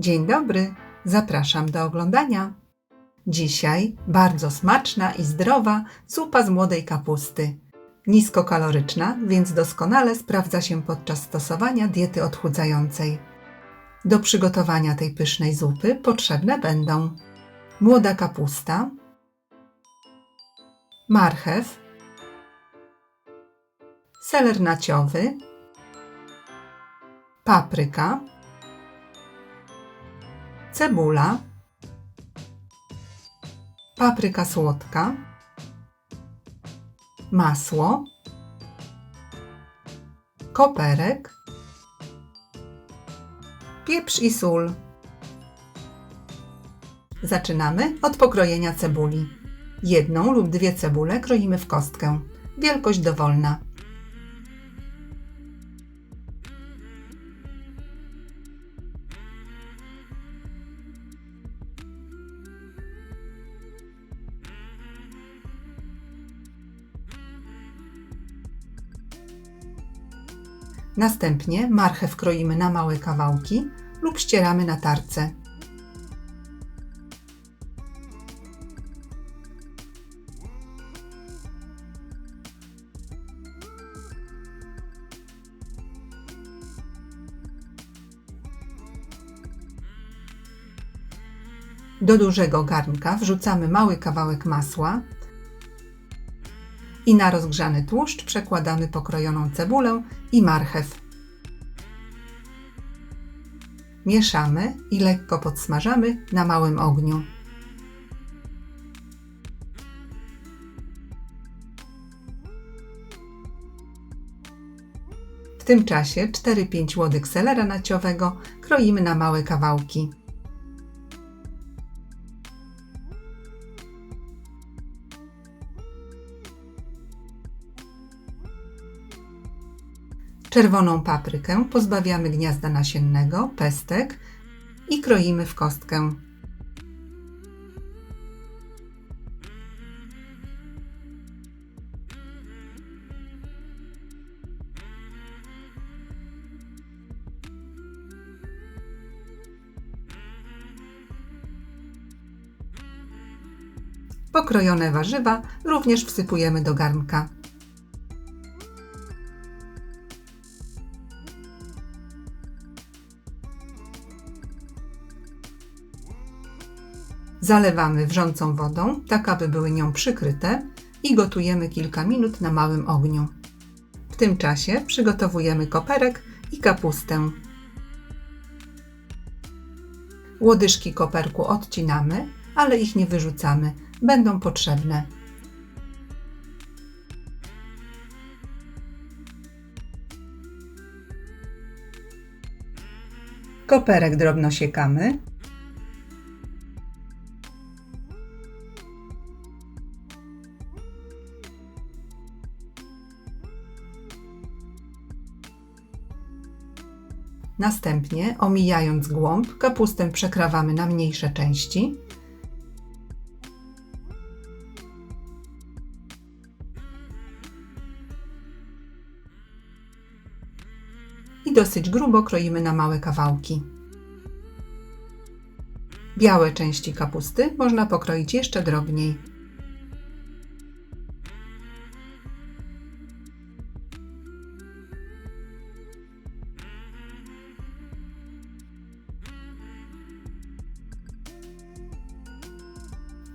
Dzień dobry, zapraszam do oglądania. Dzisiaj bardzo smaczna i zdrowa zupa z młodej kapusty. Niskokaloryczna, więc doskonale sprawdza się podczas stosowania diety odchudzającej. Do przygotowania tej pysznej zupy potrzebne będą młoda kapusta, marchew, seler naciowy, papryka, cebula, papryka słodka, masło, koperek, pieprz i sól. Zaczynamy od pokrojenia cebuli. Jedną lub dwie cebule kroimy w kostkę. Wielkość dowolna. Następnie marchew kroimy na małe kawałki lub ścieramy na tarce. Do dużego garnka wrzucamy mały kawałek masła i na rozgrzany tłuszcz przekładamy pokrojoną cebulę i marchew. Mieszamy i lekko podsmażamy na małym ogniu. W tym czasie 4-5 łodyg selera naciowego kroimy na małe kawałki. Czerwoną paprykę pozbawiamy gniazda nasiennego, pestek i kroimy w kostkę. Pokrojone warzywa również wsypujemy do garnka. Zalewamy wrzącą wodą, tak aby były nią przykryte i gotujemy kilka minut na małym ogniu. W tym czasie przygotowujemy koperek i kapustę. Łodyżki koperku odcinamy, ale ich nie wyrzucamy, będą potrzebne. Koperek drobno siekamy. Następnie, omijając głąb, kapustę przekrawamy na mniejsze części. I dosyć grubo kroimy na małe kawałki. Białe części kapusty można pokroić jeszcze drobniej.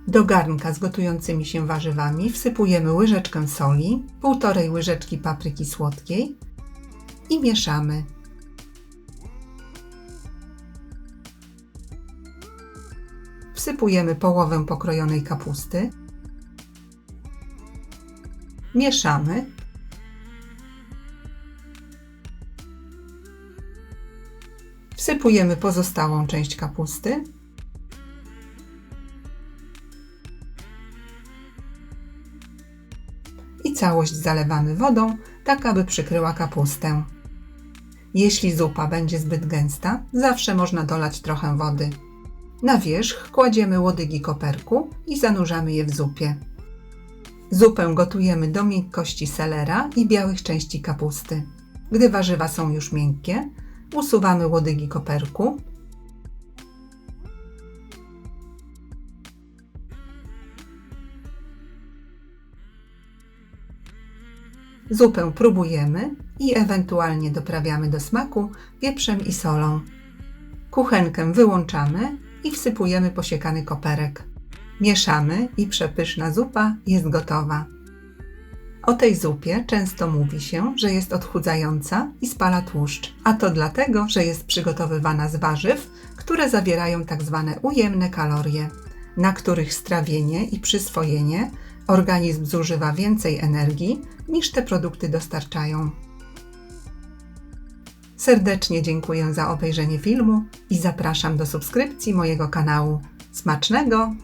Do garnka z gotującymi się warzywami wsypujemy łyżeczkę soli, półtorej łyżeczki papryki słodkiej i mieszamy. Wsypujemy połowę pokrojonej kapusty. Mieszamy. Wsypujemy pozostałą część kapusty. Całość zalewamy wodą, tak aby przykryła kapustę. Jeśli zupa będzie zbyt gęsta, zawsze można dolać trochę wody. Na wierzch kładziemy łodygi koperku i zanurzamy je w zupie. Zupę gotujemy do miękkości selera i białych części kapusty. Gdy warzywa są już miękkie, usuwamy łodygi koperku Zupę próbujemy i ewentualnie doprawiamy do smaku pieprzem i solą. Kuchenkę wyłączamy i wsypujemy posiekany koperek. Mieszamy i przepyszna zupa jest gotowa. O tej zupie często mówi się, że jest odchudzająca i spala tłuszcz, a to dlatego, że jest przygotowywana z warzyw, które zawierają tak zwane ujemne kalorie, na których strawienie i przyswojenie organizm zużywa więcej energii niż te produkty dostarczają. Serdecznie dziękuję za obejrzenie filmu i zapraszam do subskrypcji mojego kanału. Smacznego!